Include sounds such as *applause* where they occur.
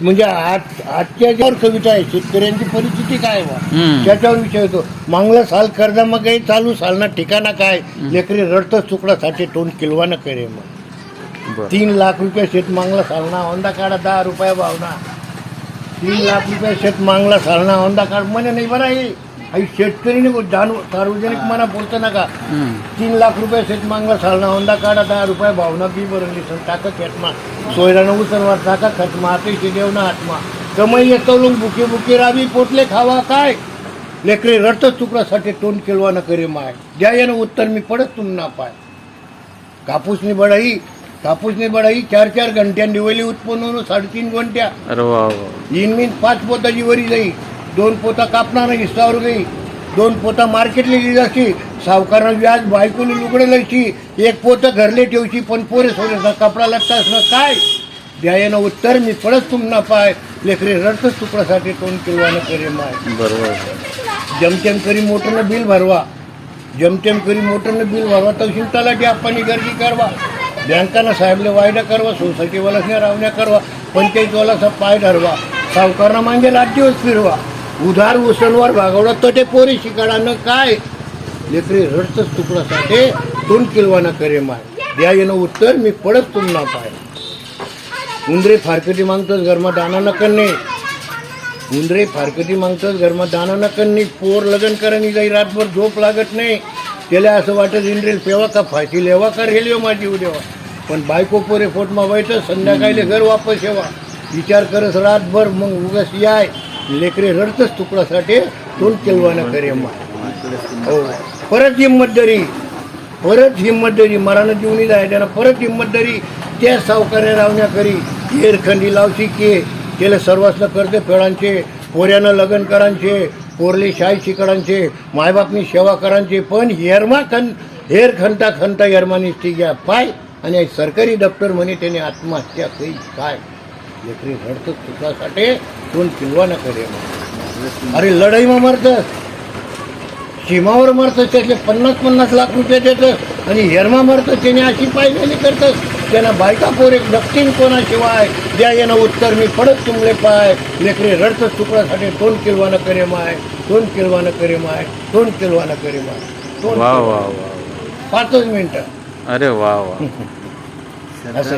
म्हणजे आज आजच्या ज्यावर कविता आहे शेतकऱ्यांची परिस्थिती काय बा? हम्म. त्याच्यावर विषय होतो. मागला साल कर्जा मग काही चालू सालना ठिकाणा काय? लेकरी रडतच तुकडासाठी तोंड किलवानं करे मग. तीन लाख रुपये शेत मागला सालना होंदा काढा दहा रुपया भावना. तीन लाख रुपये शेत मागला सालना होंदा काढ. म्हणे नाही बरं आहे आई शेतकरी जाणू सार्वजनिक मना बोलतो नका. तीन लाख रुपये शेत मागला सालना होंदा काढा दहा रुपये भावना बी बरं सण टाका खेटमा सोयरानं उसरवार टाका खटमा अतिशय देवना आत्मा कमाई येतो बुके बुके रावी पोटले खावा काय? लेकरे रडतच तुकडासाठी तोंड केलवा न करे माय. द्या यानं उत्तर मी पडत तुम ना पाय. कापूसनी बढाई कापूसनी बढाई चार चार घंट्या दिवली उत्पन्न साडेतीन घंट्या. वा इनमीन पाच पोताची वरी जाई दोन पोता कापणार हिस्सावर गई दोन पोता मार्केटला गेली जाशी सावकारानं व्याज बायकोली लुगडे लयची एक पोतं घरले ठेवची पण पोरे सोन्याचा कपडा लटका असणं काय? द्यायनं उत्तर मी पडत तुम ना पाय. लेकरे रडतच तुकडासाठी तोंड किलवानं करे माय. बरोबर. जमतेम करी मोटरनं बिल भरवा. जमतेम करी मोटरनं बिल भरवा तहसील तलाठी आपण गर्दी करवा. बँकानं साहेबले वायदा करवा सोसायटीवालासने रावण्या करवा पंचायतवालाचा पाय धरवा. सावकारणं मागे दिवस फिरवा. उधार उसणवर भागवडा तर ते पोरी शिकाडानं काय? लेकरे रडतच तुकडासाठी दोन किलवाना करे माय. द्या येणं उत्तर मी पडत तुम्हाला पाय. उंदरे फारकटी मागतोस घरमा दाना न करणे उंदरे फारकती मागतच घरमा दाना नकन नाही पोर लग्न करानी जाई रातभर झोप लागत नाही. त्याला असं वाटत इंद्रेल पेवा का फाशी लेवा का रेल्वे माझी उद्यावा. पण बायको पोरे फोटमा बैठ संध्याकाळी घर वापस येवा. विचार करस रातभर मग उगाच याय. लेकरे रडतच तुकडासाठी दोन केलवानं करे मा हो. परत हिंमतदरी परत हिंमतदरी मरानं जीवनी जाय त्यानं परत हिंमतदरी त्या सावकार्या रावण्या करी एरखंडी लावशी के त्याला सर्वस्न करते फेळांचे पोऱ्यानं लग्न करांचे पोरले शाही शिकडांचे मायबापनी सेवा करांचे पण हेरमा खन हेर खंता खंता हेरमानी घ्या. पाय आणि सरकारी दप्तर म्हणे त्याने आत्महत्या करी काय? लेकरी रडतं चुकासाठी दोन किलवा करे अरे लढाईमा मरतं सीमावर मरतं त्यातले पन्नास पन्नास लाख रुपये देतं आणि हेरमा मरतं त्याने अशी पायलेली करतं त्यांना बायका पोर एक दक्षिण कोणाशिवाय द्या येणं उत्तर मी पडत तुमले पाय. लेकरे रडतं तुकड्यासाठी तोंड किलवानं करे माय तोंड किलवानं करे माय तोंड किलवानं करे माय. तोंड वा वा वा पाचच मिनिटं. अरे वा वा. *laughs* असं.